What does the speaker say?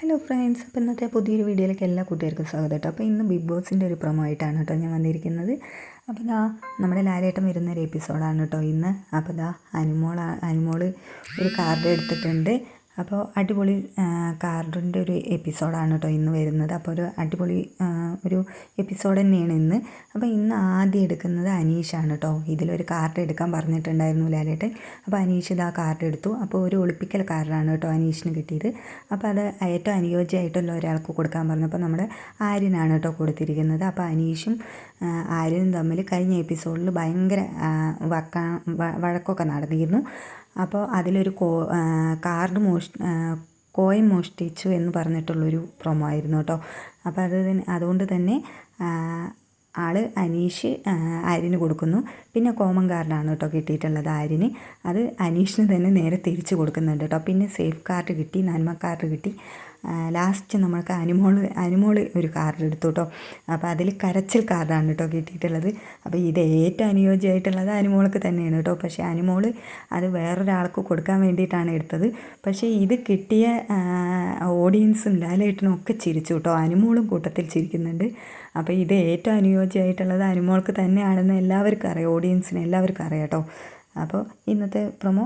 Hello friends അപ്പോൾ ഇന്നത്തെ പുതിയൊരു വീഡിയോയിലേക്ക് എല്ലാ കുട്ടികൾക്കും സ്വാഗതം കേട്ടോ. അപ്പോൾ ഇന്ന് ബിഗ് ബോസിന്റെ ഒരു പ്രൊമോ ആയിട്ടാണ് കേട്ടോ ഞാൻ വന്നിരിക്കുന്നത്. അപ്പോൾ ഇതാ നമ്മുടെ ലാലേട്ടം വരുന്ന ഒരു എപ്പിസോഡാണ് കേട്ടോ ഇന്ന്. അപ്പോൾ ഇതാ അനുമോൾ അനുമോൾ ഒരു കാർഡ് എടുത്തിട്ടുണ്ട്. അപ്പോൾ അടിപൊളി കാർഡിന്റെ ഒരു എപ്പിസോഡാണ് കേട്ടോ ഇന്ന് വരുന്നത്. അപ്പോൾ ഒരു അടിപൊളി ഒരു എപ്പിസോഡ് തന്നെയാണ് ഇന്ന്. അപ്പോൾ ഇന്ന് ആദ്യം എടുക്കുന്നത് അനീഷാണ് കേട്ടോ. ഇതിലൊരു കാർഡ് എടുക്കാൻ പറഞ്ഞിട്ടുണ്ടായിരുന്നു ലാലേട്ടൻ. അപ്പോൾ അനീഷ് ഇത് ആ കാർഡ് എടുത്തു. അപ്പോൾ ഒരു ഒളിപ്പിക്കൽ കാർഡാണ് കേട്ടോ അനീഷിന് കിട്ടിയത്. അപ്പോൾ അത് ഏറ്റവും അനുയോജ്യമായിട്ടുള്ള ഒരാൾക്ക് കൊടുക്കാൻ പറഞ്ഞു അപ്പോൾ നമ്മുടെ ആര്യനാണ് കേട്ടോ കൊടുത്തിരിക്കുന്നത്. അപ്പോൾ അനീഷും ആര്യനും തമ്മിൽ കഴിഞ്ഞ എപ്പിസോഡിൽ ഭയങ്കര വഴക്കൊക്കെ നടന്നിരുന്നു. അപ്പോൾ അതിലൊരു കോ കാർഡ് മോഷ് കോയിൻ മോഷ്ടിച്ചു എന്ന് പറഞ്ഞിട്ടുള്ളൊരു പ്രൊമോ ആയിരുന്നു കേട്ടോ. അപ്പോൾ അത് അതുകൊണ്ട് തന്നെ ആൾ അനീഷ് ആര്യന് കൊടുക്കുന്നു. പിന്നെ കോമൺ കാർഡാണ് കേട്ടോ കിട്ടിയിട്ടുള്ളത് ആര്യന്. അത് അനീഷിന് തന്നെ നേരെ തിരിച്ച് കൊടുക്കുന്നുണ്ട് കേട്ടോ. പിന്നെ സേഫ് കാർഡ് കിട്ടി നന്മ കാർഡ് കിട്ടി. ലാസ്റ്റ് നമ്മൾക്ക് അനിമോൾ അനിമോൾ ഒരു കാർഡ് എടുത്തു കേട്ടോ അപ്പോൾ അതിൽ കരച്ചിൽ കാർഡാണ് കേട്ടോ കിട്ടിയിട്ടുള്ളത്. അപ്പോൾ ഇത് ഏറ്റവും അനുയോജ്യമായിട്ടുള്ളത് അനുമോൾക്ക് തന്നെയാണ് കേട്ടോ പക്ഷേ അനിമോൾ അത് വേറൊരാൾക്ക് കൊടുക്കാൻ വേണ്ടിയിട്ടാണ് എടുത്തത്. പക്ഷേ ഇത് കിട്ടിയ ഓഡിയൻസും ലാലേട്ടനും ഒക്കെ ചിരിച്ചു കേട്ടോ അനുമോളും കൂട്ടത്തിൽ ചിരിക്കുന്നുണ്ട്. അപ്പോൾ ഇത് ഏറ്റവും അനുയോജ്യമായിട്ടുള്ളത് അനുമോൾക്ക് തന്നെയാണെന്ന് എല്ലാവർക്കും അറിയാം. ഓഡിയൻസിന് എല്ലാവർക്കും അറിയാം കേട്ടോ അപ്പോൾ ഇന്നത്തെ പ്രൊമോ